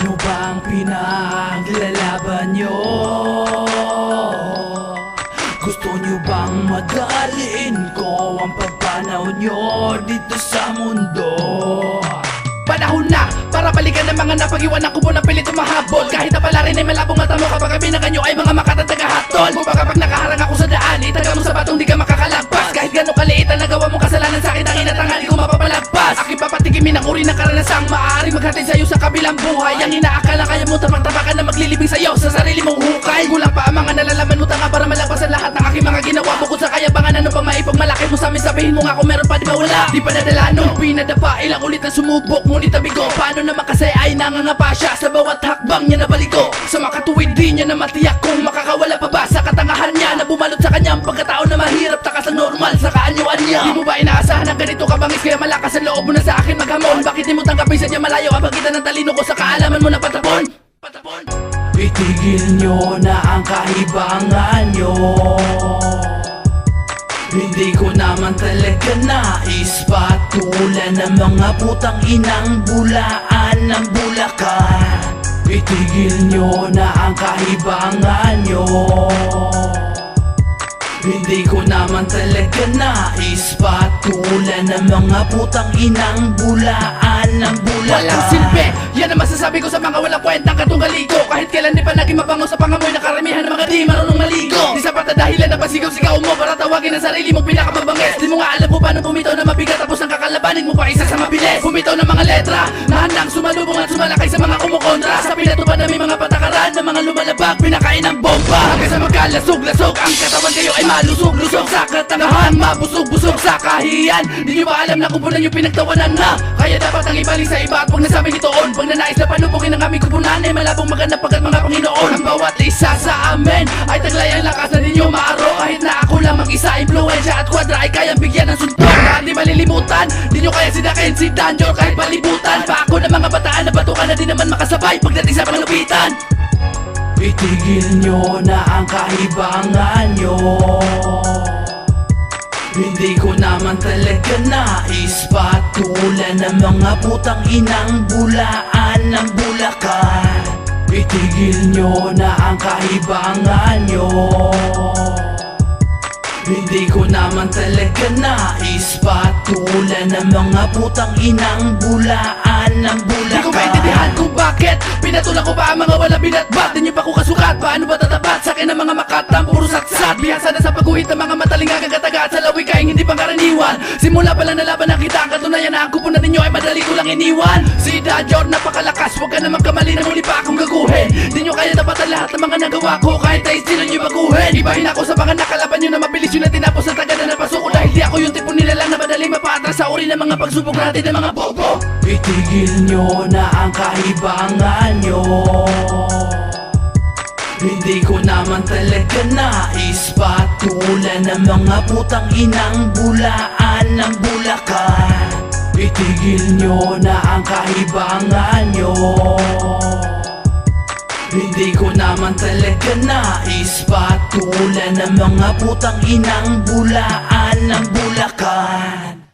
Ano bang pinaglalaban nyo? Gusto nyo bang madalin ko ang pagpanaw nyo dito sa mundo? Panahon na para balikan ng mga napag-iwanan ko mo na pilit tumahabol Kahit na pala rin ay malabong mata mo kapag kami na kanyo ay mga makatatagahatol Kung baka pag nakaharang buhay Ang inaakala. Kaya mo tapang-tapakan na maglilibing sa'yo sa sarili mong hukay. Kulang pa ang mga nalalaman mo tanga para malagpasan lahat ng aking mga ginawa. Bukod sa kayabangan ano pang maipagmalaki mo sa amin? Sabihin mo nga kung meron pa di ba wala? Di pa nadala nung pinadapa ilang ulit na sumubok Ngunit tabigo paano naman kasi ay nangangapa siya Sa bawat hakbang niya na baligo Sa makatuwid di niya na matiyak niya malayo ang pagitan ng talino ko sa kaalaman mo na patapon. Patapon. Itigil nyo na ang kahibangan nyo. Hindi ko naman talaga nais patulan ng mga putang inang bulaan ng bulakan Itigil nyo na ang kahibangan nyo hindi ko naman talaga nais. Patulan ng mga putang inang bulaan ng bulakan Walang silbi! Yan ang masasabi ko sa mga walang kwentang katunggali ko Kahit kailan di pa naging mabango sa pangamoy na karamihan ng mga di marunong Tawagin ang sarili mong pinakamabangis Di mo nga alam kung paano bumitaw na mabigat. Tapos ang kakalabanin mo pa isa sa mabilis. Bumitaw ng mga letra Na handang sumalubong at sumalakay sa mga kumukontra. Sa pinatuban na may mga patakaran Na mga lumalabag pinakain ng bomba. Hanggang sa magkalasog-lasog Ang katawan kayo ay malusog-lusog. Sa katangahan Mabusog-busog sa kahiyan Di nyo ba alam na kupunan yung pinagtawanan na? Kaya dapat ang ibalik sa iba At huwag nasabing itoon Pag nanais na panupugin ang aming kupunan Ay malabong maganap agad mga Panginoon. Ang bawat isa sa amin Ay taglay ang malilimutan Di nyo kaya sinakin si Danjor kahit palibutan Pa ako ng mga bataan na batukan na di naman makasabay. Pagdating sa malupitan Itigil nyo na ang kahibangan nyo. Hindi ko naman talaga nais patulan ng mga putang inang bulaan ng bulakan Itigil nyo na ang kahibangan nyo hindi ko naman talaga nais. Patulan ng mga putang inang bulaan ng bulakan Di ko maintindihan kung bakit. Pinatulan ko pa ang mga wala binatbat Di nyo pa ko kasukat. Paano ba tatapat? Sa akin ang mga makatang puro satsat Bihasa na sa pagguhit ng mga matalinga kagataga At sa lawig kaing hindi pangkaraniwan Simula pa lang nalaban nakita ang katunayan na ang kupunan ninyo ay madali ko lang iniwan. Si Dajor napakalakas. Huwag ka naman kamali na muli pa akong gaguhin. Di nyo kaya tapatan lahat ng mga nagawa ko. Kahit ay sino nyo baguhin Ibahin ako sa mga nakalaban nyo na mabilis yun na tinapos sa taga na napasok Dahil di ako yung tipo nila lang na madali mapatras Sa uri ng mga pagsubok natin ng mga bobo. Itigil nyo na ang kahibangan nyo. Hindi ko naman talaga nais patulan ng mga putang inang bulaan ng bulakan Itigil nyo na ang kahibangan nyo hindi ko naman talaga nais patulan ng mga putang inang bulaan ng bulakan